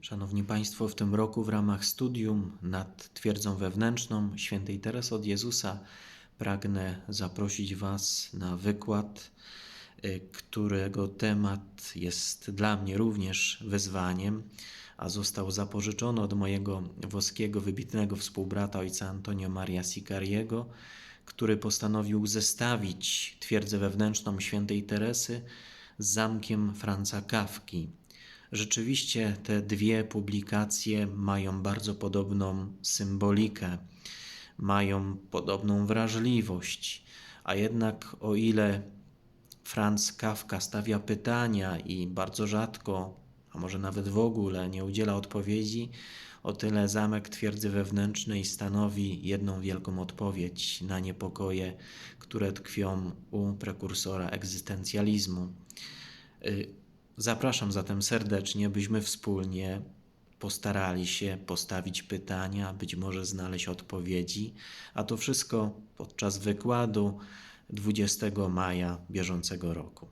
Szanowni Państwo, w tym roku w ramach studium nad twierdzą wewnętrzną świętej Teresy od Jezusa pragnę zaprosić Was na wykład, y, którego temat jest dla mnie również wyzwaniem, a został zapożyczony od mojego włoskiego wybitnego współbrata ojca Antonio Maria Sicariego, który postanowił zestawić twierdzę wewnętrzną świętej Teresy z zamkiem Franca Kawki. Rzeczywiście te dwie publikacje mają bardzo podobną symbolikę, mają podobną wrażliwość, a jednak o ile Franz Kafka stawia pytania i bardzo rzadko, a może nawet w ogóle nie udziela odpowiedzi, o tyle zamek twierdzy wewnętrznej stanowi jedną wielką odpowiedź na niepokoje, które tkwią u prekursora egzystencjalizmu. Zapraszam zatem serdecznie, byśmy wspólnie postarali się postawić pytania, być może znaleźć odpowiedzi, a to wszystko podczas wykładu 20 maja bieżącego roku.